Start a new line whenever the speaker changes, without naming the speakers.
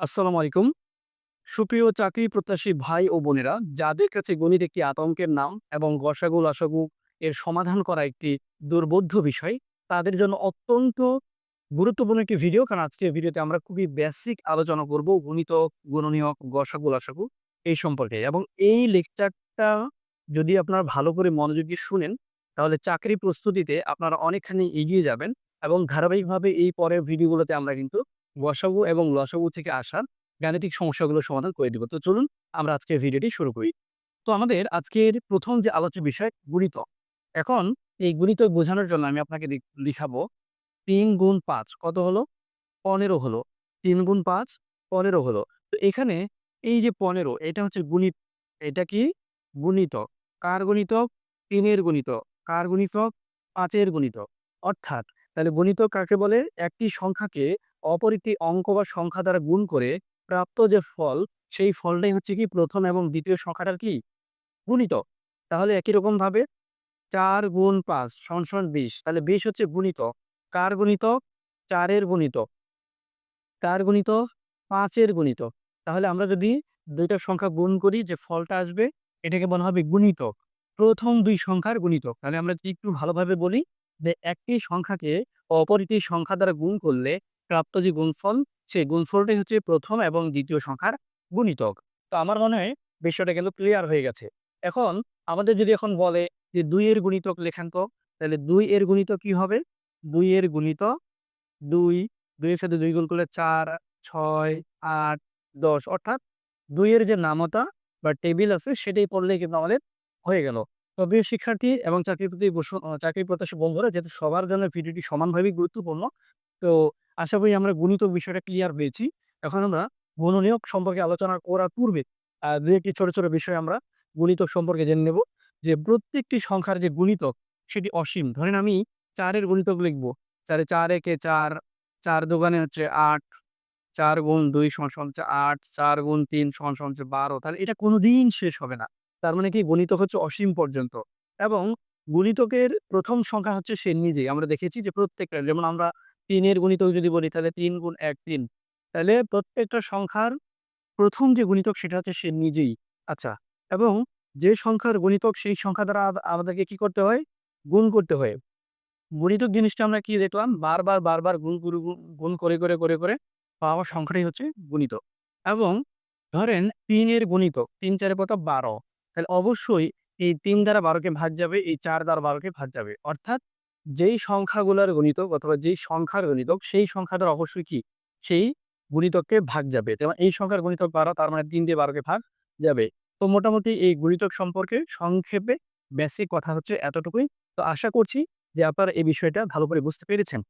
আসসালামু আলাইকুম। সুপ্রিয় চাকরি প্রত্যাশী ভাই ও বোনেরা, যাদের কাছে গণিত একটি আতঙ্কের নাম এবং গসাগু লসাগু এর সমাধান করা একটি দুর্বোধ্য বিষয়, তাদের জন্য অত্যন্ত গুরুত্বপূর্ণ একটি ভিডিও। কারণ আজকের ভিডিওতে আমরা খুবই বেসিক আলোচনা করব গণিত, গুণনীয়ক, গসাগু, লসাগু এই সম্পর্কে। এবং এই লেকচারটা যদি আপনারা ভালো করে মনোযোগ শুনেন, তাহলে চাকরি প্রস্তুতিতে আপনারা অনেকখানি এগিয়ে যাবেন এবং ধারাবাহিকভাবে এই পরের ভিডিওগুলোতে আমরা কিন্তু গসাগু এবং লসাগু থেকে আসার গাণিতিক সমস্যাগুলো সমাধান করে দিব। তো চলুন আমরা আজকের ভিডিওটি শুরু করি। তো আমাদের আজকের প্রথম যে আলোচ্য বিষয় গুণিতক এখন এই গুণিতক বোঝানোর জন্য আমি আপনাকে লিখাবো তিন গুণ পাঁচ কত হলো? পনেরো হলো। তিন গুণ পাঁচ পনেরো হলো। তো এখানে এই যে পনেরো, এটা হচ্ছে গুণিত। এটা কি? গুণিতক কার গুণিতক তিনের গুণিতক কার গুণিতক পাঁচের গুণিতক অর্থাৎ তাহলে গুণিতক কাকে বলে? একটি সংখ্যাকে অপর একটি অঙ্ক বা সংখ্যা দ্বারা গুণ করে প্রাপ্ত যে ফল, সেই ফলটাই হচ্ছে কি প্রথম এবং দ্বিতীয় সংখ্যাটার কি? গুণিত। তাহলে একই রকম ভাবে চার গুণ পাঁচ সমান বিশ, তাহলে বিশ হচ্ছে গুণিতক কার গুণিতক চারের গুণিতক কার গুণিতক পাঁচের গুণিতক তাহলে আমরা যদি দুইটা সংখ্যা গুণ করি যে ফলটা আসবে, এটাকে বলা হবে গুণিত। প্রথম দুই সংখ্যার গুণিত। তাহলে আমরা যদি একটু ভালোভাবে বলি যে একটি সংখ্যাকে অপর একটি সংখ্যা দ্বারা গুণ করলে প্রাপ্ত যে গুণফল, সেই গুণফলটাই হচ্ছে প্রথম এবং দ্বিতীয় সংখ্যার গুণিতক। তো আমার মনে হয় বিষয়টা কিন্তু ক্লিয়ার হয়ে গেছে। এখন আমাদের যদি এখন বলে যে দুই এর গুণিতক লেখান তো তাহলে দুই এর গুণিত কি হবে? দুই এর গুণিতক দুই, দুইয়ের সাথে দুই গুণ করলে চার, ছয়, আট, দশ। অর্থাৎ দুইয়ের যে নামতা বা টেবিল আছে, সেটাই পড়লে কিন্তু আমাদের হয়ে গেল। তবে শিক্ষার্থী এবং চাকরি প্রতি চাকরি প্রত্যাশী বন্ধুরা, যেহেতু সবার জন্য ভিডিওটি সমানভাবে গুরুত্বপূর্ণ, তো আশা করি আমরা গুণিতক বিষয়টা ক্লিয়ার হয়েছি। এখন আমরা গুণনীয়ক সম্পর্কে আলোচনা করার পূর্বে দু একটি ছোট ছোট বিষয় আমরা গুণিতক সম্পর্কে জেনে নেব। যে প্রত্যেকটি সংখ্যার যে গুণিতক, সেটি অসীম। ধরেন আমি চারের গুণিতক লিখব। চারে চার একে চার চার দোকানে হচ্ছে আট, চার গুণ দুই সমান হচ্ছে আট, চার গুণ তিন সমান হচ্ছে বারো। তাহলে এটা কোনো কোনোদিন শেষ হবে না। তার মানে কি? গণিতক হচ্ছে অসীম পর্যন্ত। এবং গণিতকের প্রথম সংখ্যা হচ্ছে সে নিজেই। আমরা দেখেছি যে প্রত্যেকটা, যেমন আমরা তিনের গুণিতক যদি বলি, তাহলে তিন গুণ এক, তিন। তাহলে প্রত্যেকটা সংখ্যার প্রথম যে গুণিতক, সেটা হচ্ছে সে নিজেই। আচ্ছা এবং যে সংখ্যার গুণিতক, সেই সংখ্যা দ্বারা আমাদেরকে কি করতে হয়? গুণ করতে হয়। গুণিতক জিনিসটা আমরা কি দেখলাম? বারবার বারবার গুণ গুণ করে করে করে করে পাওয়া সংখ্যাটাই হচ্ছে গুণিতক। এবং ধরেন তিনের গুণিতক, তিন চারে কত? বারো। তাহলে অবশ্যই এই তিন দ্বারা বারোকে ভাগ যাবে, এই চার দ্বারা বারোকে ভাগ যাবে। অর্থাৎ যেই সংখ্যাগুলোর গণিতক অথবা যেই সংখ্যার গণিতক, সেই সংখ্যাটার অবশ্যই কি? সেই গণিতককে ভাগ যাবে। তেমন এই সংখ্যার গণিতক বারো, তার মানে তিন দিয়ে বারোকে ভাগ যাবে। তো মোটামুটি এই গণিতক সম্পর্কে সংক্ষেপে বেসিক কথা হচ্ছে এতটুকুই। তো আশা করছি যে আপনারা এই বিষয়টা ভালো করে বুঝতে পেরেছেন।